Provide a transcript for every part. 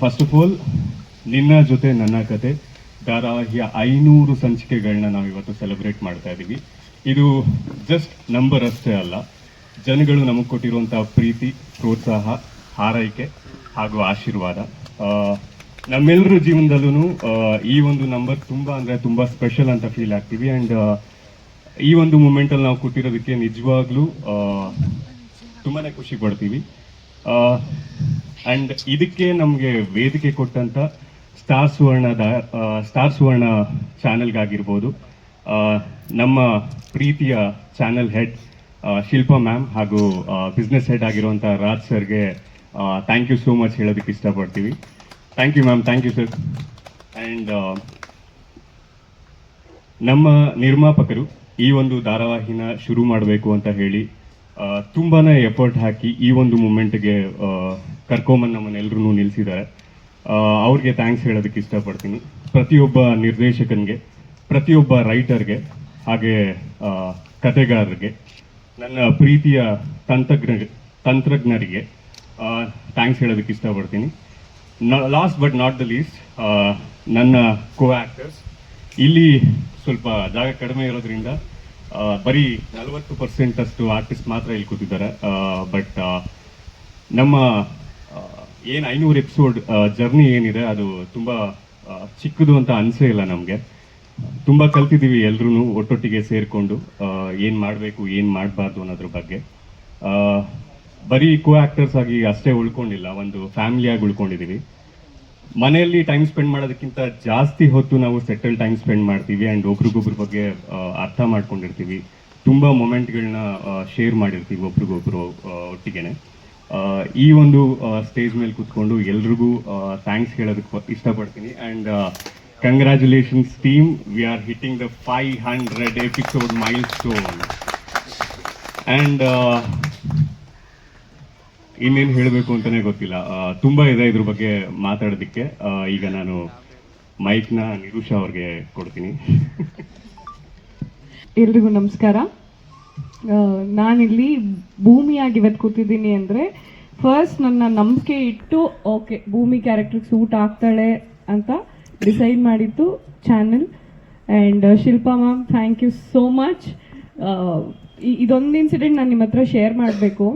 First of all ನಿನ್ನ ಜೊತೆ ನನ್ನ ಕತೆ, ಧಾರಾವಾಹಿಯ ಐನೂರು ಸಂಚಿಕೆಗಳನ್ನ ನಾವು ಇವತ್ತು ಸೆಲೆಬ್ರೇಟ್ ಮಾಡ್ತಾ ಇದ್ದೀವಿ ಇದು ಜಸ್ಟ್ ನಂಬರ್ ಅಷ್ಟೇ ಅಲ್ಲ. ಜನಗಳು ನಮಗೆ ಕೊಟ್ಟಿರುವಂಥ ಪ್ರೀತಿ, ಪ್ರೋತ್ಸಾಹ, ಹಾರೈಕೆ ಹಾಗೂ ಆಶೀರ್ವಾದ. ನಮ್ಮೆಲ್ಲರ ಜೀವನದಲ್ಲೂ ಈ ಒಂದು ನಂಬರ್ ತುಂಬ ಅಂದರೆ ತುಂಬ ಸ್ಪೆಷಲ್ ಅಂತ ಫೀಲ್ ಆಗ್ತೀವಿ. ಆ್ಯಂಡ್ ಈ ಒಂದು ಮೂಮೆಂಟಲ್ಲಿ ನಾವು ಕೊಟ್ಟಿರೋದಕ್ಕೆ ನಿಜವಾಗ್ಲೂ ತುಂಬಾ ಖುಷಿ ಪಡ್ತೀವಿ. ಅಂಡ್ ಇದಕ್ಕೆ ನಮಗೆ ವೇದಿಕೆ ಕೊಟ್ಟಂತ ಸ್ಟಾರ್ ಸುವರ್ಣದ ಸ್ಟಾರ್ ಸುವರ್ಣ ಚಾನೆಲ್ಗಾಗಿರ್ಬೋದು ನಮ್ಮ ಪ್ರೀತಿಯ ಚಾನೆಲ್ ಹೆಡ್ ಶಿಲ್ಪಾ ಮ್ಯಾಮ್ ಹಾಗೂ ಬಿಸ್ನೆಸ್ ಹೆಡ್ ಆಗಿರುವಂಥ ರಾಜ್ ಸರ್ಗೆ ಥ್ಯಾಂಕ್ ಯು ಸೋ ಮಚ್ ಹೇಳೋದಕ್ಕೆ ಇಷ್ಟಪಡ್ತೀವಿ. Thank you ma'am thank you sir and ನಮ್ಮ ನಿರ್ಮಾಪಕರು ಈ ಒಂದು ಧಾರಾವಾಹಿನ ಶುರು ಮಾಡಬೇಕು ಅಂತ ಹೇಳಿ ಆ, ತುಂಬಾನೇ ಎಫರ್ಟ್ ಹಾಕಿ ಈ ಒಂದು ಮೂಮೆಂಟ್ಗೆ ಕರ್ಕೊಂಬಂದು ನಮ್ಮನ್ನೆಲ್ಲರೂ ನಿಲ್ಲಿಸಿದ್ದಾರೆ ಅವ್ರಿಗೆ ಥ್ಯಾಂಕ್ಸ್ ಹೇಳೋದಕ್ಕೆ ಇಷ್ಟಪಡ್ತೀನಿ. ಪ್ರತಿಯೊಬ್ಬ ನಿರ್ದೇಶಕನಿಗೆ ಪ್ರತಿಯೊಬ್ಬ ರೈಟರ್ಗೆ ಹಾಗೆ ಕತೆಗಾರರಿಗೆ ನನ್ನ ಪ್ರೀತಿಯ ತಂತ್ರಜ್ಞ ತಂತ್ರಜ್ಞರಿಗೆ ಥ್ಯಾಂಕ್ಸ್ ಹೇಳೋದಕ್ಕೆ ಇಷ್ಟಪಡ್ತೀನಿ. Last but not the least ನನ್ನ ಕೋ ಆಕ್ಟರ್ಸ್ ಇಲ್ಲಿ ಸ್ವಲ್ಪ ಜಾಗ ಕಡಿಮೆ ಇರೋದ್ರಿಂದ ಬರೀ ನಲವತ್ತು ಪರ್ಸೆಂಟ್ ಅಷ್ಟು ಆರ್ಟಿಸ್ಟ್ ಮಾತ್ರ ಇಲ್ಲಿ ಕೂತಿದ್ದಾರೆ. ಬಟ್ ನಮ್ಮ ಏನು ಐನೂರು ಎಪಿಸೋಡ್ ಜರ್ನಿ ಏನಿದೆ, ಅದು ತುಂಬ ಚಿಕ್ಕದು ಅಂತ ಅನಿಸೇ ಇಲ್ಲ ನಮಗೆ. ತುಂಬ ಕಲ್ತಿದ್ದೀವಿ ಎಲ್ಲರೂ ಒಟ್ಟೊಟ್ಟಿಗೆ ಸೇರಿಕೊಂಡು ಏನು ಮಾಡಬೇಕು, ಏನು ಮಾಡಬಾರ್ದು ಅನ್ನೋದ್ರ ಬಗ್ಗೆ. ಬರೀ ಕೋ ಆಕ್ಟರ್ಸ್ ಆಗಿ ಅಷ್ಟೇ ಉಳ್ಕೊಂಡಿಲ್ಲ, ಒಂದು ಫ್ಯಾಮಿಲಿಯಾಗಿ ಉಳ್ಕೊಂಡಿದ್ದೀವಿ. ಮನೆಯಲ್ಲಿ ಟೈಮ್ ಸ್ಪೆಂಡ್ ಮಾಡೋದಕ್ಕಿಂತ ಜಾಸ್ತಿ ಹೊತ್ತು ನಾವು ಸೆಟಲ್ ಟೈಮ್ ಸ್ಪೆಂಡ್ ಮಾಡ್ತೀವಿ ಆ್ಯಂಡ್ ಒಬ್ರಿಗೊಬ್ರ ಬಗ್ಗೆ ಅರ್ಥ ಮಾಡ್ಕೊಂಡಿರ್ತೀವಿ. ತುಂಬ ಮೊಮೆಂಟ್ಗಳನ್ನ ಶೇರ್ ಮಾಡಿರ್ತೀವಿ ಒಬ್ರಿಗೊಬ್ರು ಒಟ್ಟಿಗೆನೆ. ಈ ಒಂದು ಸ್ಟೇಜ್ ಮೇಲೆ ಕೂತ್ಕೊಂಡು ಎಲ್ರಿಗೂ ಥ್ಯಾಂಕ್ಸ್ ಹೇಳೋದಕ್ಕೆ ಇಷ್ಟಪಡ್ತೀನಿ. And congratulations team we are hitting the five hundred episode milestone and ಇನ್ನೇನು ಹೇಳಬೇಕು ಅಂತಾನೆ ಗೊತ್ತಿಲ್ಲ. ತುಂಬಾ ಇದೆ ಇದ್ರ ಬಗ್ಗೆ ಮಾತಾಡೋದಕ್ಕೆ. ಈಗ ನಾನು ಮೈಕ್ನ ನಿರುಷಾ ಅವ್ರಿಗೆ ಕೊಡ್ತೀನಿ. ಎಲ್ರಿಗೂ ನಮಸ್ಕಾರ. ನಾನಿಲ್ಲಿ ಭೂಮಿಯಾಗಿ ಇವತ್ತು ಕೂತಿದ್ದೀನಿ ಅಂದರೆ ಫಸ್ಟ್ ನನ್ನ ನಂಬಿಕೆ ಇಟ್ಟು ಓಕೆ ಭೂಮಿ ಕ್ಯಾರೆಕ್ಟರ್ ಸೂಟ್ ಆಗ್ತಾಳೆ ಅಂತ ಡಿಸೈಡ್ ಮಾಡಿತ್ತು channel. And Shilpa ma'am thank you so much ಇದೊಂದು ಇನ್ಸಿಡೆಂಟ್ ನಾನು ನಿಮ್ಮ ಹತ್ರ ಶೇರ್ ಮಾಡಬೇಕು.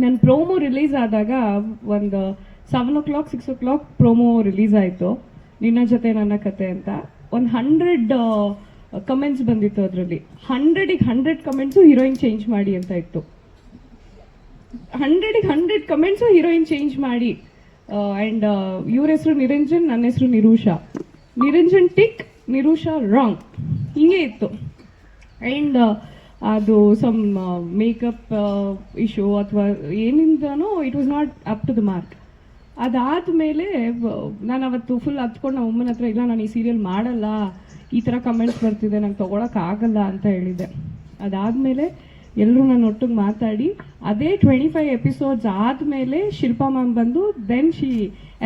ನನ್ನ ಪ್ರೋಮೋ ರಿಲೀಸ್ ಆದಾಗ ಒಂದು seven o'clock six o'clock promo release ಆಯಿತು. ನಿನ್ನ ಜೊತೆ ನನ್ನ ಕತೆ ಅಂತ. ಒಂದು ಹಂಡ್ರೆಡ್ ಕಮೆಂಟ್ಸ್ ಬಂದಿತ್ತು ಅದರಲ್ಲಿ. ಹಂಡ್ರೆಡಿಗೆ ಹಂಡ್ರೆಡ್ ಕಮೆಂಟ್ಸು ಹೀರೋಯಿನ್ ಚೇಂಜ್ ಮಾಡಿ ಅಂತ ಇತ್ತು. ಹಂಡ್ರೆಡಿಗೆ ಹಂಡ್ರೆಡ್ ಕಮೆಂಟ್ಸು ಹೀರೋಯಿನ್ ಚೇಂಜ್ ಮಾಡಿ. ಆ್ಯಂಡ್ ಇವ್ರ ಹೆಸರು ನಿರಂಜನ್, ನನ್ನ ಹೆಸರು ನಿರೂಷಾ. ನಿರಂಜನ್ ಟಿಕ್ ನಿರೂಷಾ ರಾಂಗ್ ಹಿಂಗೆ ಇತ್ತು. ಆ್ಯಂಡ್ ಅದು ಸಮ್ ಮೇಕಪ್ ಇಶ್ಯೂ ಅಥವಾ ಏನಿಂದನೋ it was not up to the mark ಅದಾದಮೇಲೆ ನಾನು ಅವತ್ತು ಫುಲ್ ಹತ್ಕೊಂಡು ನಮ್ಮ ಅಮ್ಮನ ಹತ್ರ, ಇಲ್ಲ ನಾನು ಈ ಸೀರಿಯಲ್ ಮಾಡಲ್ಲ, ಈ ಥರ ಕಮೆಂಟ್ಸ್ ಬರ್ತಿದೆ, ನಂಗೆ ತೊಗೊಳಕ್ಕಾಗಲ್ಲ ಅಂತ ಹೇಳಿದ್ದೆ. ಅದಾದಮೇಲೆ ಎಲ್ಲರೂ ನಾನು ಒಟ್ಟಿಗೆ ಮಾತಾಡಿ, ಅದೇ ಟ್ವೆಂಟಿ ಫೈವ್ ಎಪಿಸೋಡ್ಸ್ ಆದಮೇಲೆ ಶಿಲ್ಪಾ ಮ್ಯಾಮ್ ಬಂದು ದೆನ್ ಶಿ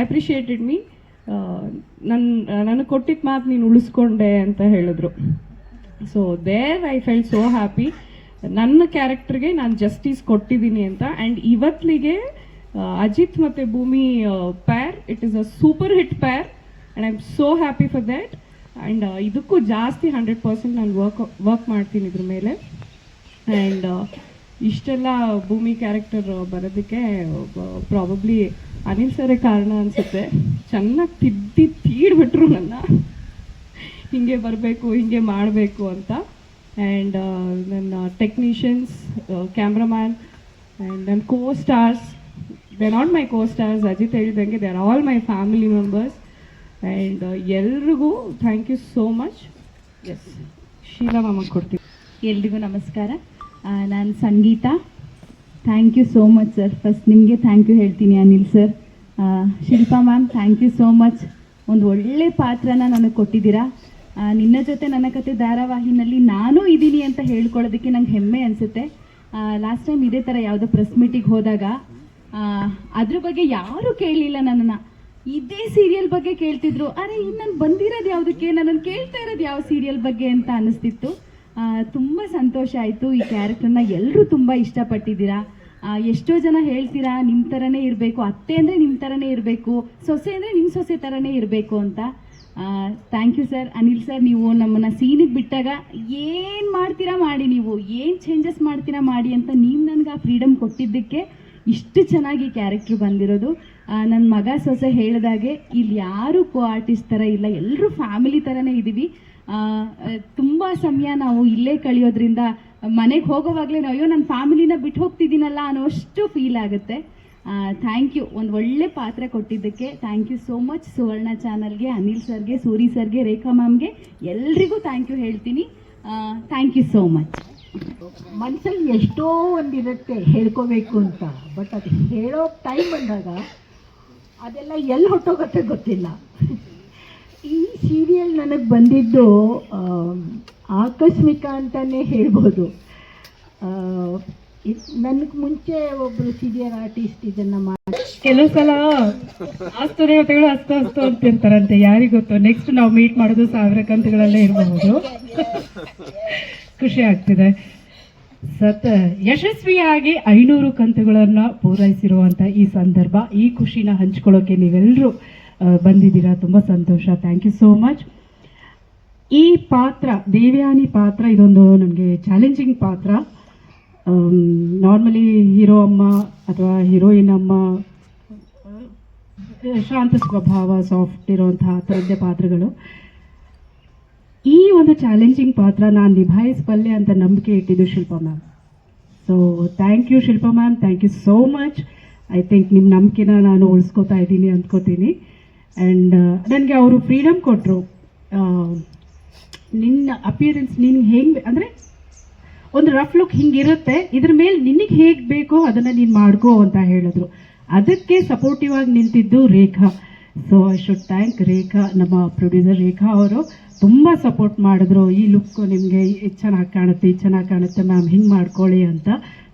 ಅಪ್ರಿಷಿಯೇಟೆಡ್ ಮೀ ನನ್ನ ನನಗೆ ಕೊಟ್ಟಿದ್ದ ಮಾತು ನೀನು ಉಳಿಸ್ಕೊಂಡೆ ಅಂತ ಹೇಳಿದ್ರು. So there I felt so happy ನನ್ನ ಕ್ಯಾರೆಕ್ಟರ್ಗೆ ನಾನು ಜಸ್ಟಿಸ್ ಕೊಟ್ಟಿದ್ದೀನಿ ಅಂತ. ಆ್ಯಂಡ್ ಇವತ್ತಿಗೆ ಅಜಿತ್ ಮತ್ತು Bhoomi Pyaar it is a super hit Pyaar and I am so happy for that and ಇದಕ್ಕೂ ಜಾಸ್ತಿ ಹಂಡ್ರೆಡ್ ಪರ್ಸೆಂಟ್ ನಾನು ವರ್ಕ್ ವರ್ಕ್ ಮಾಡ್ತೀನಿ ಇದ್ರ ಮೇಲೆ. ಆ್ಯಂಡ್ ಇಷ್ಟೆಲ್ಲ ಭೂಮಿ ಕ್ಯಾರೆಕ್ಟರ್ ಬರೋದಕ್ಕೆ ಪ್ರಾಬಬ್ಲಿ ಅನಿಲ್ ಸರೇ ಕಾರಣ ಅನಿಸುತ್ತೆ. ಚೆನ್ನಾಗಿ ತಿದ್ದಿ, ತೀಡ್ಬಿಟ್ರು ನನ್ನ. ಹಿಂಗೆ ಬರಬೇಕು ಹಿಂಗೆ ಮಾಡಬೇಕು ಅಂತ. ಆ್ಯಂಡ್ ನನ್ನ ಟೆಕ್ನಿಷಿಯನ್ಸ್ ಕ್ಯಾಮ್ರಾಮ್ಯಾನ್ ಆ್ಯಂಡ್ ನನ್ನ co stars they not my co stars Ajit ಹೇಳಿದಂಗೆ they are all my family members and ಎಲ್ರಿಗೂ thank you so much S Sheela ಮಾಮಗೆ ಕೊಡ್ತೀವಿ ಎಲ್ರಿಗೂ ನಮಸ್ಕಾರ. ನಾನು Sangeetha. Thank you so much sir first ನಿಮಗೆ thank you ಹೇಳ್ತೀನಿ Anil sir Shilpa ma'am thank you so much ಒಂದು ಒಳ್ಳೆ ಪಾತ್ರನ ನನಗೆ ಕೊಟ್ಟಿದ್ದೀರಾ. ನಿನ್ನ ಜೊತೆ ನನ್ನ ಕತೆ ಧಾರಾವಾಹಿನಲ್ಲಿ ನಾನು ಇದ್ದೀನಿ ಅಂತ ಹೇಳ್ಕೊಳ್ಳೋದಕ್ಕೆ ನಂಗೆ ಹೆಮ್ಮೆ ಅನಿಸುತ್ತೆ. ಲಾಸ್ಟ್ ಟೈಮ್ ಇದೇ ಥರ ಯಾವುದೋ ಪ್ರೆಸ್ ಮೀಟಿಗೆ ಹೋದಾಗ ಅದ್ರ ಬಗ್ಗೆ ಯಾರೂ ಕೇಳಲಿಲ್ಲ ನನ್ನನ್ನು. ಇದೇ ಸೀರಿಯಲ್ ಬಗ್ಗೆ ಕೇಳ್ತಿದ್ರು. ಅರೆ ಇನ್ನು ನಾನು ಬಂದಿರೋದು ಯಾವುದಕ್ಕೆ? ನನ್ನನ್ನು ಕೇಳ್ತಾ ಇರೋದು ಯಾವ ಸೀರಿಯಲ್ ಬಗ್ಗೆ ಅಂತ ಅನಿಸ್ತಿತ್ತು ತುಂಬ ಸಂತೋಷ ಆಯಿತು. ಈ ಕ್ಯಾರೆಕ್ಟರ್ನ ಎಲ್ಲರೂ ತುಂಬ ಇಷ್ಟಪಟ್ಟಿದ್ದೀರಾ? ಎಷ್ಟೋ ಜನ ಹೇಳ್ತೀರಾ ನಿಮ್ಮ ಥರನೇ ಇರಬೇಕು. ಅತ್ತೆ ಅಂದರೆ ನಿಮ್ಮ ಥರನೇ ಇರಬೇಕು. ಸೊಸೆ ಅಂದರೆ ನಿಮ್ಮ ಸೊಸೆ ಥರನೇ ಇರಬೇಕು ಅಂತ. Thank you sir Anil sir ನೀವು ನಮ್ಮನ್ನು ಸೀನಿಗೆ ಬಿಟ್ಟಾಗ ಏನು ಮಾಡ್ತೀರಾ ಮಾಡಿ ನೀವು? ಏನು ಚೇಂಜಸ್ ಮಾಡ್ತೀರಾ ಮಾಡಿ ಅಂತ ನೀವು ನನಗೆ ಆ ಫ್ರೀಡಮ್ ಕೊಟ್ಟಿದ್ದಕ್ಕೆ ಇಷ್ಟು ಚೆನ್ನಾಗಿ ಕ್ಯಾರೆಕ್ಟ್ರ್ ಬಂದಿರೋದು. ನನ್ನ ಮಗ ಸೊಸೆ ಹೇಳಿದಾಗೆ ಇಲ್ಲಿ ಯಾರು ಕೋ ಆರ್ಟಿಸ್ಟ್ ಥರ ಇಲ್ಲ ಎಲ್ಲರೂ ಫ್ಯಾಮಿಲಿ ಥರನೇ ಇದ್ದೀವಿ ತುಂಬ ಸಮಯ ನಾವು ಇಲ್ಲೇ ಕಳೆಯೋದ್ರಿಂದ ಮನೆಗೆ ಹೋಗೋವಾಗಲೇ ನಾವು ಅಯ್ಯೋ ನನ್ನ ಫ್ಯಾಮಿಲಿನ ಬಿಟ್ಟು ಹೋಗ್ತಿದ್ದೀನಲ್ಲ ಅನ್ನೋಷ್ಟು ಫೀಲ್ ಆಗುತ್ತೆ. ಥ್ಯಾಂಕ್ ಯು ಒಂದು ಒಳ್ಳೆ ಪಾತ್ರ ಕೊಟ್ಟಿದ್ದಕ್ಕೆ thank you so much Suvarna ಚಾನಲ್ಗೆ, ಅನಿಲ್ ಸರ್ಗೆ, ಸೂರಿ ಸರ್ಗೆ, ರೇಖಾ ಮ್ಯಾಮ್ಗೆ. ಎಲ್ರಿಗೂ ಥ್ಯಾಂಕ್ ಯು ಹೇಳ್ತೀನಿ. ಥ್ಯಾಂಕ್ ಯು ಸೋ ಮಚ್ ಮನಸ್ಸಲ್ಲಿ ಎಷ್ಟೋ ಒಂದಿರುತ್ತೆ ಹೇಳ್ಕೋಬೇಕು ಅಂತ ಬಟ್ ಅದು ಹೇಳೋ ಟೈಮ್ ಬಂದಾಗ ಅದೆಲ್ಲ ಎಲ್ಲಿ ಹೊಟ್ಟೋಗತ್ತೆ ಗೊತ್ತಿಲ್ಲ. ಈ ಸೀರಿಯಲ್ ನನಗೆ ಬಂದಿದ್ದು ಆಕಸ್ಮಿಕ ಅಂತಲೇ ಹೇಳ್ಬೋದು. ನನಗೆ ಮುಂಚೆ ಒಬ್ರು ಸೀನಿಯರ್ ಆರ್ಟಿಸ್ಟ್ ಇದನ್ನ ಮಾಡಿ ಕೆಲವು ಸಲ ಆಸ್ತು ದೇವತೆಗಳು ಅಸ್ತು ಅಸ್ತು ಅಂತಿರ್ತಾರಂತೆ, ಯಾರಿಗ್ ಗೊತ್ತು? ನೆಕ್ಸ್ಟ್ ನಾವು ಮೀಟ್ ಮಾಡೋದು ಸಾವಿರ ಕಂತುಗಳಲ್ಲೇ ಇರಬಹುದು. ಖುಷಿ ಆಗ್ತಿದೆ. ಸತ್, ಯಶಸ್ವಿಯಾಗಿ ಐನೂರು ಕಂತುಗಳನ್ನ ಪೂರೈಸಿರುವಂತ ಈ ಸಂದರ್ಭ, ಈ ಖುಷಿನ ಹಂಚ್ಕೊಳ್ಳೋಕೆ ನೀವೆಲ್ಲರೂ ಬಂದಿದ್ದೀರಾ? ತುಂಬಾ ಸಂತೋಷ. ಥ್ಯಾಂಕ್ ಯು ಸೋ ಮಚ್ ಈ ಪಾತ್ರ, ದೇವ್ಯಾನಿ ಪಾತ್ರ, ಇದೊಂದು ನನಗೆ ಚಾಲೆಂಜಿಂಗ್ ಪಾತ್ರ. ನಾರ್ಮಲಿ ಹೀರೋ ಅಮ್ಮ ಅಥವಾ ಹೀರೋಯಿನ್ ಅಮ್ಮ ಆ, ಶಾಂತ ಸ್ವಭಾವ ಸಾಫ್ಟ್ ಇರುವಂತಹ ಆ ಪಾತ್ರಗಳು. ಈ ಒಂದು ಚಾಲೆಂಜಿಂಗ್ ಪಾತ್ರ ನಾನು ನಿಭಾಯಿಸಬಲ್ಲೆ ಅಂತ ನಂಬಿಕೆ ಇಟ್ಟಿದ್ದು Shilpa ma'am so thank you Shilpa ma'am thank you so much I think ನಿಮ್ಮ ನಂಬಿಕೆನ ನಾನು ಉಳಿಸ್ಕೋತಾ ಇದ್ದೀನಿ ಅಂದ್ಕೋತೀನಿ. ಆ್ಯಂಡ್ ನನಗೆ ಅವರು ಫ್ರೀಡಮ್ ಕೊಟ್ಟರು ನಿನ್ನ ಅಪಿಯರೆನ್ಸ್ ನಿನ್ಗೆ ಹೆಂಗೆ ಅಂದರೆ ಒಂದು ರಫ್ ಲುಕ್ ಹಿಂಗಿರುತ್ತೆ. ಇದ್ರ ಮೇಲೆ ನಿನಗೆ ಹೇಗೆ ಬೇಕೋ ಅದನ್ನು ನೀನು ಮಾಡ್ಕೋ ಅಂತ ಹೇಳಿದ್ರು. ಅದಕ್ಕೆ ಸಪೋರ್ಟಿವ್ ಆಗಿ ನಿಂತಿದ್ದು Rekha. So I should thank Rekha, ನಮ್ಮ ಪ್ರೊಡ್ಯೂಸರ್ ರೇಖಾ ಅವರು ತುಂಬ ಸಪೋರ್ಟ್ ಮಾಡಿದ್ರು. ಈ ಲುಕ್ ನಿಮಗೆ ಚೆನ್ನಾಗಿ ಕಾಣುತ್ತೆ ಚೆನ್ನಾಗಿ ಕಾಣುತ್ತೆ ಮ್ಯಾಮ್ ಹಿಂಗೆ ಮಾಡ್ಕೊಳ್ಳಿ ಅಂತ.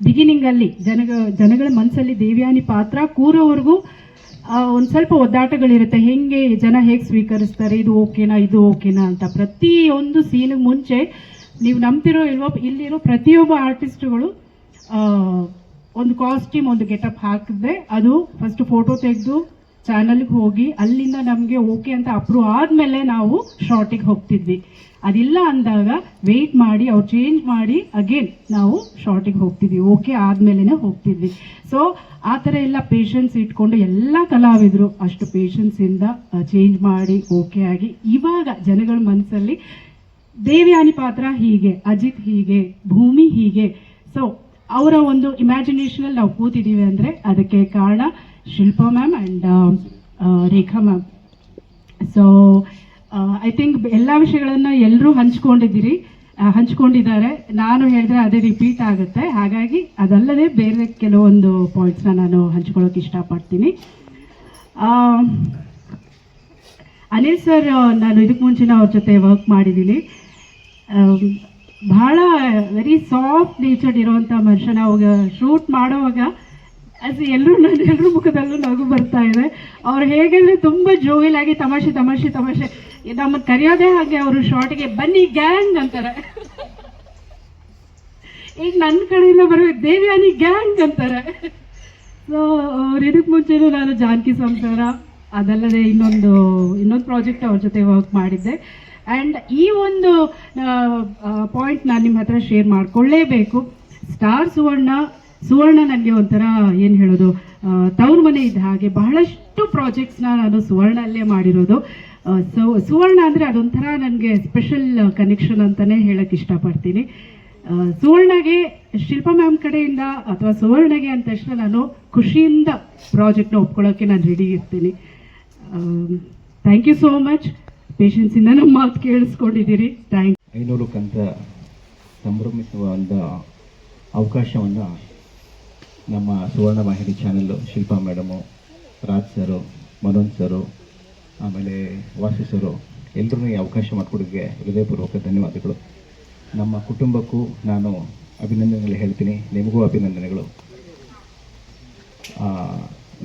ಬಿಗಿನಿಂಗಲ್ಲಿ ಜನಗ, ಜನಗಳ ಮನಸ್ಸಲ್ಲಿ ದೇವ್ಯಾನಿ ಪಾತ್ರ ಕೂರೋವರೆಗೂ ಒಂದು ಸ್ವಲ್ಪ ಒದ್ದಾಟಗಳಿರುತ್ತೆ. ಹೆಂಗೆ ಜನ ಹೇಗೆ ಸ್ವೀಕರಿಸ್ತಾರೆ, ಇದು ಓಕೆನಾ ಇದು ಓಕೆನಾ ಅಂತ. ಪ್ರತಿಯೊಂದು ಸೀನಿಗೆ ಮುಂಚೆ ನೀವು ನಂಬ್ತಿರೋ ಇಲ್ವೋ ಇಲ್ಲಿರೋ ಪ್ರತಿಯೊಬ್ಬ ಆರ್ಟಿಸ್ಟ್ಗಳು ಒಂದು ಕಾಸ್ಟ್ಯೂಮ್ ಒಂದು ಗೆಟಪ್ ಹಾಕಿದ್ರೆ ಅದು ಫಸ್ಟ್ ಫೋಟೋ ತೆಗೆದು ಚಾನಲ್ಗೆ ಹೋಗಿ ಅಲ್ಲಿಂದ ನಮಗೆ ಓಕೆ ಅಂತ ಅಪ್ರೂವ್ ಆದಮೇಲೆ ನಾವು ಶಾರ್ಟಿಗೆ ಹೋಗ್ತಿದ್ವಿ. ಅದಿಲ್ಲ ಅಂದಾಗ ವೆಯ್ಟ್ ಮಾಡಿ, ಅವ್ರು ಚೇಂಜ್ ಮಾಡಿ ಅಗೇನ್ ನಾವು ಶಾರ್ಟಿಗೆ ಹೋಗ್ತಿದ್ವಿ. ಓಕೆ ಆದಮೇಲೆ ಹೋಗ್ತಿದ್ವಿ. ಸೊ ಆ ಥರ ಎಲ್ಲ ಪೇಷನ್ಸ್ ಇಟ್ಕೊಂಡು ಎಲ್ಲ ಕಲಾವಿದರು. ಅಷ್ಟು ಪೇಷನ್ಸಿಂದ ಚೇಂಜ್ ಮಾಡಿ ಓಕೆ ಆಗಿ ಇವಾಗ ಜನಗಳ ಮನಸ್ಸಲ್ಲಿ ದೇವ್ಯಾನಿ ಪಾತ್ರ ಹೀಗೆ, ಅಜಿತ್ ಹೀಗೆ, ಭೂಮಿ ಹೀಗೆ. ಸೊ ಅವರ ಒಂದು ಇಮ್ಯಾಜಿನೇಷನಲ್ಲಿ ನಾವು ಕೂತಿದ್ದೀವಿ ಅಂದರೆ ಅದಕ್ಕೆ ಕಾರಣ Shilpa ma'am and Rekha ma'am so I think ಎಲ್ಲ ವಿಷಯಗಳನ್ನು ಎಲ್ಲರೂ ಹಂಚ್ಕೊಂಡಿದ್ದೀರಿ ಹಂಚ್ಕೊಂಡಿದ್ದಾರೆ. ನಾನು ಹೇಳಿದ್ರೆ ಅದೇ ರಿಪೀಟ್ ಆಗುತ್ತೆ. ಹಾಗಾಗಿ ಅದಲ್ಲದೆ ಬೇರೆ ಕೆಲವೊಂದು ಪಾಯಿಂಟ್ಸ್ನ ನಾನು ಹಂಚ್ಕೊಳ್ಳೋಕೆ ಇಷ್ಟಪಡ್ತೀನಿ. ಅನಿಲ್ ಸರ್ ನಾನು ಇದಕ್ಕೆ ಮುಂಚಿನ ಅವ್ರ ಜೊತೆ ವರ್ಕ್ ಮಾಡಿದ್ದೀನಿ. ಬಹಳ ವೆರಿ ಸಾಫ್ಟ್ ನೇಚರ್ಡ್ ಇರುವಂಥ ಮನುಷ್ಯನ ಅವಾಗ ಶೂಟ್ ಮಾಡೋವಾಗ ಆಸ್ ಎಲ್ಲರೂ ನನ್ನ ಎಲ್ಲರ ಮುಖದಲ್ಲೂ ನಗು ಬರ್ತಾ ಇದೆ. ಅವ್ರು ಹೇಗೆಂದರೆ ತುಂಬ ಜೋವಿಲಾಗಿ ತಮಾಷೆ ತಮಾಷೆ ತಮಾಷೆ. ನಮ್ಮ ಕರೆಯೋದೇ ಹಾಗೆ ಅವರು ಶಾರ್ಟ್ಗೆ ಬನ್ನಿ ಗ್ಯಾಂಗ್ ಅಂತಾರೆ. ಈಗ ನನ್ನ ಕಡೆಯಿಂದ ಬರೋ ದೇವ್ಯಾನಿ ಗ್ಯಾಂಗ್ ಅಂತಾರೆ. ಸೊ ಅವ್ರು ಇದಕ್ಕೆ ಮುಂಚೆನೂ ನಾನು ಜಾನಕಿ ಸಂಸಾರ ಅದಲ್ಲದೆ ಇನ್ನೊಂದು ಇನ್ನೊಂದು ಪ್ರಾಜೆಕ್ಟ್ ಅವ್ರ ಜೊತೆ ವರ್ಕ್ ಮಾಡಿದ್ದೆ. ಆ್ಯಂಡ್ ಈ ಒಂದು ಪಾಯಿಂಟ್ ನಾನು ನಿಮ್ಮ ಹತ್ರ ಶೇರ್ ಮಾಡ್ಕೊಳ್ಳೇಬೇಕು. ಸ್ಟಾರ್ ಸುವರ್ಣ ಸುವರ್ಣ ನನಗೆ ಒಂಥರ ಏನು ಹೇಳೋದು ತವ್ರ ಮನೆ ಇದ್ದ ಹಾಗೆ ಬಹಳಷ್ಟು ಪ್ರಾಜೆಕ್ಟ್ಸ್ನ ನಾನು ಸುವರ್ಣಲ್ಲೇ ಮಾಡಿರೋದು. ಸೊ, ಸುವರ್ಣ ಅಂದರೆ ಅದೊಂಥರ ನನಗೆ ಸ್ಪೆಷಲ್ ಕನೆಕ್ಷನ್ ಅಂತಲೇ ಹೇಳಕ್ಕೆ ಇಷ್ಟಪಡ್ತೀನಿ. ಸುವರ್ಣಗೆ ಶಿಲ್ಪ ಮ್ಯಾಮ್ ಕಡೆಯಿಂದ ಅಥವಾ ಸುವರ್ಣಗೆ ಅಂದ ತಕ್ಷಣ ನಾನು ಖುಷಿಯಿಂದ ಪ್ರಾಜೆಕ್ಟ್ನ ಒಪ್ಕೊಳ್ಳೋಕ್ಕೆ ನಾನು ರೆಡಿ ಇರ್ತೀನಿ. ಥ್ಯಾಂಕ್ ಯು ಸೋ ಮಚ್ ಪೇಷನ್ಸಿಂದ ನಮ್ಮ ಮಾತು ಕೇಳಿಸ್ಕೊಂಡಿದ್ದೀರಿ. ಥ್ಯಾಂಕ್ ಐನೂರು ಕಂತ ಸಂಭ್ರಮಿಸುವ ಒಂದು ಅವಕಾಶವನ್ನು ನಮ್ಮ ಸುವರ್ಣ ವಾಹಿನಿ channel Shilpa madam Raj sir Manoj sir ಆಮೇಲೆ ವಾಸು ಸರು ಎಲ್ಲರೂ ಈ ಅವಕಾಶ ಮಾಡಿಕೊಡೋಕ್ಕೆ ಹೃದಯಪೂರ್ವಕ ಧನ್ಯವಾದಗಳು. ನಮ್ಮ ಕುಟುಂಬಕ್ಕೂ ನಾನು ಅಭಿನಂದನೆಗಳು ಹೇಳ್ತೀನಿ. ನಿಮಗೂ ಅಭಿನಂದನೆಗಳು.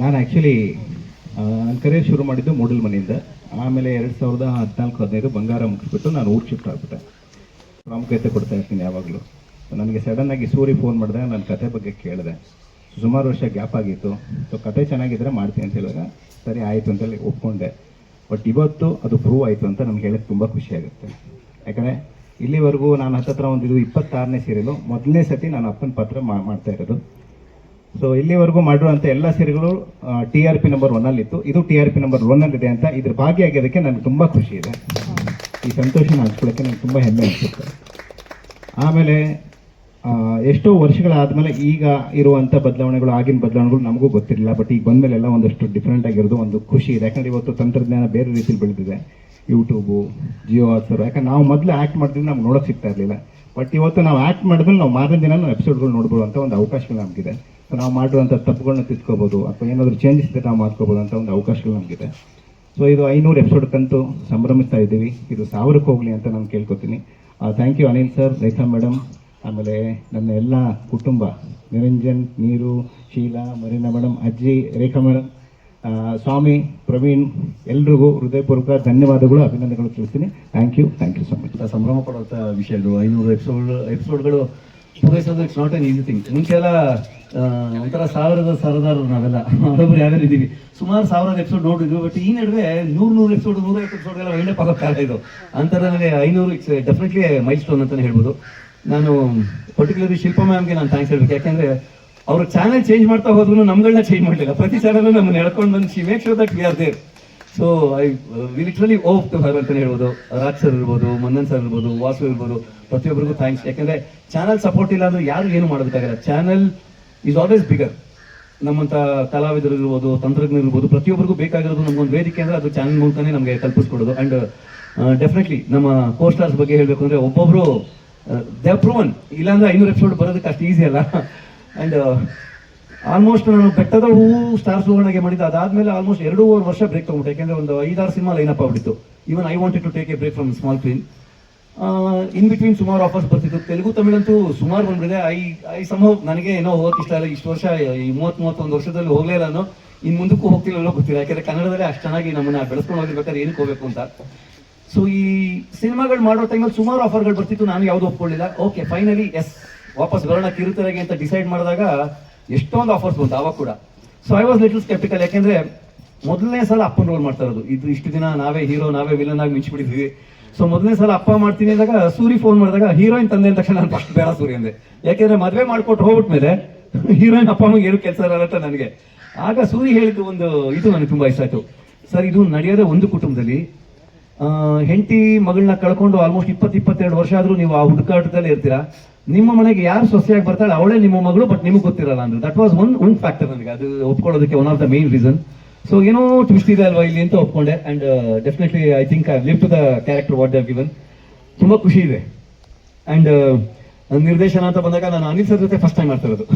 ನಾನು ಆ್ಯಕ್ಚುಲಿ ನನ್ನ ಕರಿಯರ್ ಶುರು ಮಾಡಿದ್ದು ಮೂಡಲ್ ಮನೆಯಿಂದ. ಆಮೇಲೆ ಎರಡು ಸಾವಿರದ ಹದಿನಾಲ್ಕು ಹದಿನೈದು ಬಂಗಾರ ಮುಗಿಸ್ಬಿಟ್ಟು ನಾನು ಊರು ಶಿಫ್ಟ್ ಆಗಿಬಿಟ್ಟೆ. ಪ್ರಾಮುಖ್ಯತೆ ಕೊಡ್ತಾ ಇರ್ತೀನಿ ಯಾವಾಗಲೂ. ನನಗೆ ಸಡನ್ನಾಗಿ ಸೂರಿ ಫೋನ್ ಮಾಡಿದೆ ನನ್ನ ಕತೆ ಬಗ್ಗೆ ಕೇಳಿದೆ. ಸುಮಾರು ವರ್ಷ ಗ್ಯಾಪ್ ಆಗಿತ್ತು. ಸೊ ಕತೆ ಚೆನ್ನಾಗಿದ್ರೆ ಮಾಡ್ತೀನಿ ಅಂತ ಹೇಳಿದಾಗ ಸರಿ ಆಯಿತು ಅಂತೇಳಿ ಒಪ್ಕೊಂಡೆ. ಬಟ್ ಇವತ್ತು ಅದು ಪ್ರೂವ್ ಆಯಿತು ಅಂತ ನಮ್ಗೆ ಹೇಳೋಕ್ಕೆ ತುಂಬ ಖುಷಿ ಆಗುತ್ತೆ. ಯಾಕಂದರೆ ಇಲ್ಲಿವರೆಗೂ ನಾನು ಹತ್ತತ್ರ ಒಂದು ಇದು ಇಪ್ಪತ್ತಾರನೇ ಸೀರಿಯಲು ಮೊದಲನೇ ಸತಿ ನಾನು ಅಪ್ಪನ ಪಾತ್ರ ಮಾಡ್ತಾ ಇರೋದು. ಸೊ ಇಲ್ಲಿವರೆಗೂ ಮಾಡಿರುವಂಥ ಎಲ್ಲ ಸೀರೆಗಳು ಟಿ ಆರ್ ಪಿ ನಂಬರ್ ಇತ್ತು ಇದು ಟಿ ಆರ್ ಪಿ ನಂಬರ್ ಇದೆ ಅಂತ ಇದ್ರ ಭಾಗಿಯಾಗಿದ್ದಕ್ಕೆ ನನಗೆ ತುಂಬ ಖುಷಿ ಇದೆ. ಈ ಸಂತೋಷನ ಹಂಚ್ಕೊಳ್ಳೋಕ್ಕೆ ನನಗೆ ತುಂಬ ಹೆಮ್ಮೆ ಅನಿಸುತ್ತೆ. ಆಮೇಲೆ ಎಷ್ಟೋ ವರ್ಷಗಳಾದ್ಮೇಲೆ ಈಗ ಇರುವಂಥ ಬದಲಾವಣೆಗಳು, ಆಗಿನ ಬದಲಾವಣೆಗಳು ನಮಗೂ ಗೊತ್ತಿರಲಿಲ್ಲ. ಬಟ್ ಈಗ ಬಂದಮೇಲೆ ಎಲ್ಲ ಒಂದಷ್ಟು ಡಿಫ್ರೆಂಟ್ ಆಗಿರೋದು ಒಂದು ಖುಷಿ ಇದೆ. ಯಾಕಂದ್ರೆ ಇವತ್ತು ತಂತ್ರಜ್ಞಾನ ಬೇರೆ ರೀತಿಯಲ್ಲಿ ಬೆಳೆದಿದೆ. ಯೂಟ್ಯೂಬು ಜಿಯೋ ಆಸರು ಯಾಕಂದ್ರೆ ನಾವು ಮೊದಲು ಆ್ಯಕ್ಟ್ ಮಾಡಿದ್ರೆ ನಮ್ಗೆ ನೋಡೋಕೆ ಸಿಗ್ತಾ ಇರಲಿಲ್ಲ. ಬಟ್ ಇವತ್ತು ನಾವು ಆ್ಯಕ್ಟ್ ಮಾಡಿದ್ರೆ ನಾವು ಮಾರನೇ ದಿನ ಎಪಿಸೋಡ್ಗಳು ನೋಡ್ಬೋದು ಅಂತ ಒಂದು ಅವಕಾಶಗಳು ನಮಗಿದೆ. ನಾವು ಮಾಡಿರುವಂಥ ತಪ್ಪುಗಳನ್ನ ತಿದ್ಕೋಬೋದು ಅಥವಾ ಏನಾದರೂ ಚೇಂಜಸ್ ನಾವು ಮಾಡ್ಕೋಬೋದು ಅಂತ ಒಂದು ಅವಕಾಶಗಳು ನಮಗಿದೆ. ಸೊ ಇದು ಐನೂರು ಎಪಿಸೋಡ್ಕಂತೂ ಸಂಭ್ರಮಿಸ್ತಾ ಇದ್ದೀವಿ. ಇದು ಸಾವಿರಕ್ಕೆ ಹೋಗಲಿ ಅಂತ ನಾನು ಕೇಳ್ಕೊತೀನಿ. Thank you Anil sir Rekha madam ಆಮೇಲೆ ನನ್ನ ಎಲ್ಲ ಕುಟುಂಬ, ನಿರಂಜನ್, ನೀರು, ಶೀಲಾ, ಮರೀನಾ ಮೇಡಮ್ ಅಜ್ಜಿ, ರೇಖಾ ಮೇಡಮ್ ಸ್ವಾಮಿ, ಪ್ರವೀಣ್, ಎಲ್ರಿಗೂ ಹೃದಯಪೂರ್ವಕ ಧನ್ಯವಾದಗಳು, ಅಭಿನಂದನೆಗಳು ತಿಳಿಸ್ತೀನಿ. Thank you thank you so much ಸಂಭ್ರಮ ಪಡುವಂಥ ವಿಷಯಗಳು ಐನೂರು ಎಪಿಸೋಡ್ ಎಪಿಸೋಡ್ಗಳು ಪೂರೈಸೋದು it's not an easy thing ಮುಂಚೆ ಎಲ್ಲ ಒಂಥರ ಸಾವಿರದ ಸರದಾರರು ನಾವೆಲ್ಲ. ಅದೊಬ್ಬರು ಯಾವ್ಯಾರು ಇದ್ದೀವಿ. ಸುಮಾರು ಸಾವಿರದ ಎಪಿಸೋಡ್ ನೋಡಿದ್ವಿ ಬಟ್ ಈ ನಡುವೆ ನೂರು ನೂರು ಎಪಿಸೋಡ್ ನೂರ ಎಪಿಸೋಡ್ ಎಲ್ಲ ಒಳ್ಳೆ ಪಾಪ ಕಾಲ ಇದು. ಅಂತರ ನನಗೆ ಐನೂರು ಇಟ್ಸ್ ಡೆಫಿನೆಟ್ಲಿ ಮೈಲ್ ಸ್ಟೋನ್ ಅಂತಲೇ ಹೇಳ್ಬೋದು. ನಾನು ಪರ್ಟಿಕ್ಯುಲರ್ಲಿ ಶಿಲ್ಪ ಮ್ಯಾಮ್ಗೆ ನಾನು ಥ್ಯಾಂಕ್ಸ್ ಹೇಳ್ಬೇಕು. ಯಾಕೆಂದ್ರೆ ಅವ್ರ ಚಾನೆಲ್ ಚೇಂಜ್ ಮಾಡ್ತಾ ಹೋದ್ರು ನಮ್ಗಳನ್ನ ಚೇಂಜ್ ಮಾಡಲಿಲ್ಲ. ಪ್ರತಿ ಚಾನಲ್ ನಮ್ಮನ್ನ ಎಳ್ಕೊಂಡು ಬಂದು she make sure that we are there so I literally owe to her ಅಂತಲೇ ಹೇಳ್ಬೋದು ರಾಜ್ ಸರ್ ಇರ್ಬೋದು ಮನ್ನನ್ ಸರ್ ಇರ್ಬೋದು ವಾಸು ಇರ್ಬೋದು, ಪ್ರತಿಯೊಬ್ಬರಿಗೂ ಥ್ಯಾಂಕ್ಸ್ ಯಾಕಂದ್ರೆ ಚಾನಲ್ ಸಪೋರ್ಟ್ ಇಲ್ಲ ಅಂದ್ರೆ ಯಾರು ಏನು ಮಾಡೋದಕ್ಕಾಗಲ್ಲ. ಚಾನಲ್ ಈಸ್ ಆಲ್ವೇಸ್ ಬಿಗರ್ ನಮ್ಮಂತ ಕಲಾವಿದರು ಇರ್ಬೋದು, ತಂತ್ರಜ್ಞರು ಇರ್ಬೋದು, ಪ್ರತಿಯೊಬ್ಬರಿಗೂ ಬೇಕಾಗಿರೋದು ನಮ್ಗೊಂದು ವೇದಿಕೆ ಅಂದ್ರೆ ಅದು ಚಾನಲ್ ಮೂಲಕನೇ ನಮಗೆ ಕಲ್ಪಿಸ್ಕೊಡೋದು. ಅಂಡ್ ಡೆಫಿನೆಟ್ಲಿ ನಮ್ಮ ಕೋಸ್ಟಾರ್ಸ್ ಬಗ್ಗೆ ಹೇಳಬೇಕು ಅಂದ್ರೆ ಒಬ್ಬೊಬ್ರು ದೇ ಪ್ರೂವನ್ ಇಲ್ಲಾಂದ್ರೆ ಐನೂರು ಎಪಿಸೋಡ್ ಬರೋದಕ್ಕೆ ಅಷ್ಟು ಈಸಿ ಅಲ್ಲ. ಅಂಡ್ ಆಲ್ಮೋಸ್ಟ್ ನಾನು ಬೆಟ್ಟದ ಹೂವು ಸ್ಟಾರ್ ಸುವರ್ಣಗೆ ಮಾಡಿದ್ದು, ಅದಾದ್ಮೇಲೆ ಆಲ್ಮೋಸ್ಟ್ ಎರಡೂವರೆ ವರ್ಷ ಬ್ರೇಕ್ ತಗೊಂಡೆ ಯಾಕಂದ್ರೆ ಒಂದು ಐದಾರು ಸಿನಿಮಾ ಲೈನ್ ಅಪ್ ಆಗ್ಬಿಟ್ಟಿತ್ತು. Even I wanted to take a break from small screen in between ಸುಮಾರು ಆಫರ್ಸ್ ಬರ್ತಿತ್ತು. ತೆಲುಗು, ತಮಿಳಂತೂ ಸುಮಾರು ಬಂದಿದೆ ಐ ಐ ಸಮ ನನಗೆ ಏನೋ ಹೋಗಕ್ಕೆ ಇಷ್ಟ ಇಲ್ಲ. ಇಷ್ಟು ವರ್ಷ, ಈ ಮೂವತ್ತ್ ಮೂವತ್ತೊಂದು ವರ್ಷದಲ್ಲಿ ಹೋಗಲೇ ನಾನು. ಇನ್ ಮುಂದಕ್ಕೂ ಹೋಗ್ತಿಲ್ಲ ಗೊತ್ತಿಲ್ಲ. ಯಾಕಂದ್ರೆ ಕನ್ನಡದಲ್ಲಿ ಅಷ್ಟು ಚೆನ್ನಾಗಿ ನಮ್ಮನ್ನ ಬೆಳೆಸ್ಕೊಂಡು ಹೋಗಿರ್ಬೇಕಾದ್ರೆ ಏನಕ್ಕೆ ಹೋಗಬೇಕು ಅಂತ. ಸೊ ಈ ಸಿನಿಮಾಗಳು ಮಾಡೋ ಟೈಮಲ್ಲಿ ಸುಮಾರು ಆಫರ್ಗಳು ಬರ್ತಿತ್ತು. ನಾನು ಯಾವುದು ಒಪ್ಕೊಳ್ಳಿಲ್ಲ. ಓಕೆ ಫೈನಲಿ ಎಸ್ ವಾಪಸ್ ಬರೋಣ ಕಿರುತೆರೆಗೆ ಅಂತ ಡಿಸೈಡ್ ಮಾಡಿದಾಗ ಎಷ್ಟೊಂದು ಆಫರ್ಸ್ ಬಂತು, ಅವಾಗ ಕೂಡ. So I was little sceptical ಯಾಕೆಂದ್ರೆ ಮೊದಲನೇ ಸಲ ಅಪ್ಪನ ರೋಲ್ ಮಾಡ್ತಾ ಇರೋದು. ಇದು ಇಷ್ಟು ದಿನ ನಾವೇ ಹೀರೋ ನಾವೇ ವಿಲನ್ ಆಗಿ ಮಿಂಚ್ಬಿಟ್ಟಿದ್ವಿ. ಸೊ ಮೊದಲನೇ ಸಲ ಅಪ್ಪ ಮಾಡ್ತೀನಿ ಅಂದಾಗ, ಸೂರಿ ಫೋನ್ ಮಾಡಿದಾಗ ಹೀರೋಯಿನ್ ತಂದೆ ಅಂದ ತಕ್ಷಣ ನಾನು ಫಸ್ಟ್ ಬೇಡ ಸೂರಿ ಅಂದೆ. ಯಾಕೆಂದ್ರೆ ಮದುವೆ ಮಾಡ್ಕೊಟ್ಟು ಹೋಗ್ಬಿಟ್ಮೇಲೆ ಹೀರೋಯಿನ್ ಅಪ್ಪ ಅಮ್ಮಗೆ ಏನು ಕೆಲಸ ಇರಲ್ಲ ನನಗೆ. ಆಗ ಸೂರಿ ಹೇಳಿದ್ದು ಒಂದು ಇದು ನನಗೆ ತುಂಬಾ ಇಷ್ಟ ಆಯ್ತು. ಸರ್ ಇದು ನಡೆಯೋದೇ ಒಂದು ಕುಟುಂಬದಲ್ಲಿ ಹೆಂಡತಿ ಮಗಳನ್ನ ಕಳ್ಕೊಂಡು ಆಲ್ಮೋಸ್ಟ್ ಇಪ್ಪತ್ತು, ಇಪ್ಪತ್ತೆರಡು ವರ್ಷ ಆದರೂ ನೀವು ಆ ಹುಡುಕಾಟದಲ್ಲಿ ಇರ್ತೀರಾ? ನಿಮ್ಮ ಮನೆಗೆ ಯಾರು ಸೊಸೆಯಾಗಿ ಬರ್ತಾಳೆ ಅವಳೇ ನಿಮ್ಮ ಮಗಳು ಬಟ್ ನಿಮಗೆ ಗೊತ್ತಿರಲ್ಲ ಅಂದ್ರೆ. That was one one factor ನನಗೆ. ಅದು ಒಪ್ಕೊಳ್ಳೋದಕ್ಕೆ one of the main reason so ಏನೋ ಟ್ವಿಸ್ಟ್ ಇದೆ ಅಲ್ವಾ ಇಲ್ಲಿ ಅಂತ ಒಪ್ಕೊಂಡೆ. And definitely I think I live to the character what they given ತುಂಬಾ ಖುಷಿ ಇದೆ. ಅಂಡ್ ನಿರ್ದೇಶನ ಅಂತ ಬಂದಾಗ ನಾನು ಅನಿಲ್ ಸರ್ ಜೊತೆ ಫಸ್ಟ್ ಟೈಮ್ ಮಾಡ್ತಾ ಇರೋದು.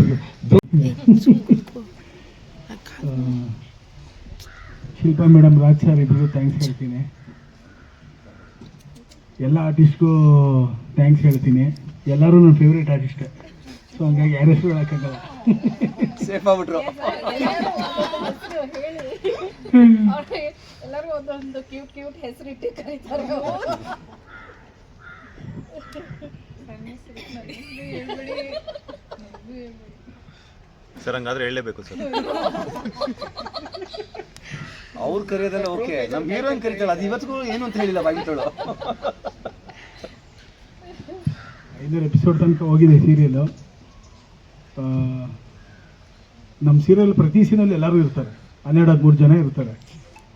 Shilpa madam, Raj sir thanks ಹೇಳ್ತೀನಿ. ಎಲ್ಲ ಆರ್ಟಿಸ್ಟ್ಗೂ ಥ್ಯಾಂಕ್ಸ್ ಹೇಳ್ತೀನಿ. ಎಲ್ಲರೂ ನನ್ನ ಫೇವ್ರೇಟ್ ಆರ್ಟಿಸ್ಟ್ ಸೊ ಹಂಗಾಗಿ ಯಾರ ಹೆಸರು ಹೇಳೋಕ್ಕಾಗಲ್ಲ ಸೇಫ್ ಆಗ್ಬಿಟ್ರು. ಎಲ್ಲರೂ ಒಂದೊಂದು ಕ್ಯೂಟ್ ಕ್ಯೂಟ್ ಹೆಸರಿಟ್ಟು ಕರೀತಾರೆ ಸರ್ ಹಂಗಾದ್ರೆ ಹೇಳಲೇಬೇಕು ಸರ್. ಅವ್ರು ಕರೆಯೋದಲ್ಲ ಓಕೆ ನಮ್ ಹೀರೋಯಿನ್ ಕರಿತಾಳೆ. ಅದು ಇವತ್ತಿಗೂ ಏನು ಅಂತ ಹೇಳಿಲ್ಲ ಬಾಗಿಟ್ಟಳು ಐನೂರು ಎಪಿಸೋಡ್ ತನಕ ಹೋಗಿದೆ ಸೀರಿಯಲು ನಮ್ಮ ಸೀರಿಯಲ್ ಪ್ರತಿ ಸೀನಲ್ಲಿ ಎಲ್ಲರೂ ಇರ್ತಾರೆ. ಹನ್ನೆರಡು, ಹದಿಮೂರು ಜನ ಇರ್ತಾರೆ.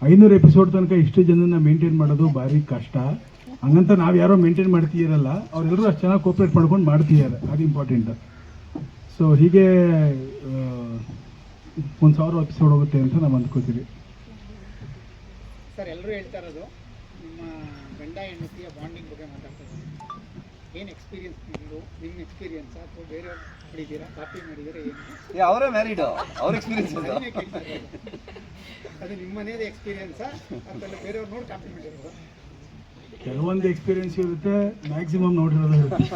ಐನೂರು ಎಪಿಸೋಡ್ ತನಕ ಇಷ್ಟು ಜನನ ಮೇಂಟೈನ್ ಮಾಡೋದು ಭಾರಿ ಕಷ್ಟ. ಹಂಗಂತ ನಾವು ಯಾರೋ ಮೇಂಟೈನ್ ಮಾಡ್ತೀರಲ್ಲ ಅವರೆಲ್ಲರೂ ಅಷ್ಟು ಚೆನ್ನಾಗಿ ಕೋಪ್ರೇಟ್ ಮಾಡ್ಕೊಂಡು ಮಾಡ್ತಿದ್ದಾರೆ. ಅದು ಇಂಪಾರ್ಟೆಂಟ್ ಸೊ ಹೀಗೆ ಒಂದು ಸಾವಿರ ಎಪಿಸೋಡ್ ಹೋಗುತ್ತೆ ಅಂತ ನಾವು ಅಂದ್ಕೋತೀವಿ. ಸರ್ ಎಲ್ಲರೂ ಹೇಳ್ತಾ ಇರೋದು, ನಿಮ್ಮ ಗಂಡ ಹೆಂಡತಿಯ ಬಾಂಡಿಂಗ್ ಬಗ್ಗೆ ಮಾತಾಡ್ತಾ ಏನು ಎಕ್ಸ್ಪೀರಿಯನ್ಸ್ ನೀವು ನಿಮ್ಮ ಎಕ್ಸ್ಪೀರಿಯನ್ಸ್ ಅಥವಾ ಬೇರೆ ಮಾಡಿದ್ದೀರಾ? ಕಾಪಿ ಮಾಡಿದ್ದೀರಾ? ಏನು? ಅವರೇ ಮ್ಯಾರಿಡ್ ಅವ್ರ ಎಕ್ಸ್ಪೀರಿಯನ್ಸ್ ಅದು ನಿಮ್ಮ ಮನೆಯದೇ ಎಕ್ಸ್ಪೀರಿಯನ್ಸಾ ಅಥವಾ ಬೇರೆಯವ್ರು ನೋಡಿ ಕಾಪಿ ಮಾಡಿರೋದು. ಕೆಲವೊಂದು ಎಕ್ಸ್ಪೀರಿಯನ್ಸ್ ಇರುತ್ತೆ ಮ್ಯಾಕ್ಸಿಮಮ್ ನೋಡಿರೋದು ಇರುತ್ತೆ.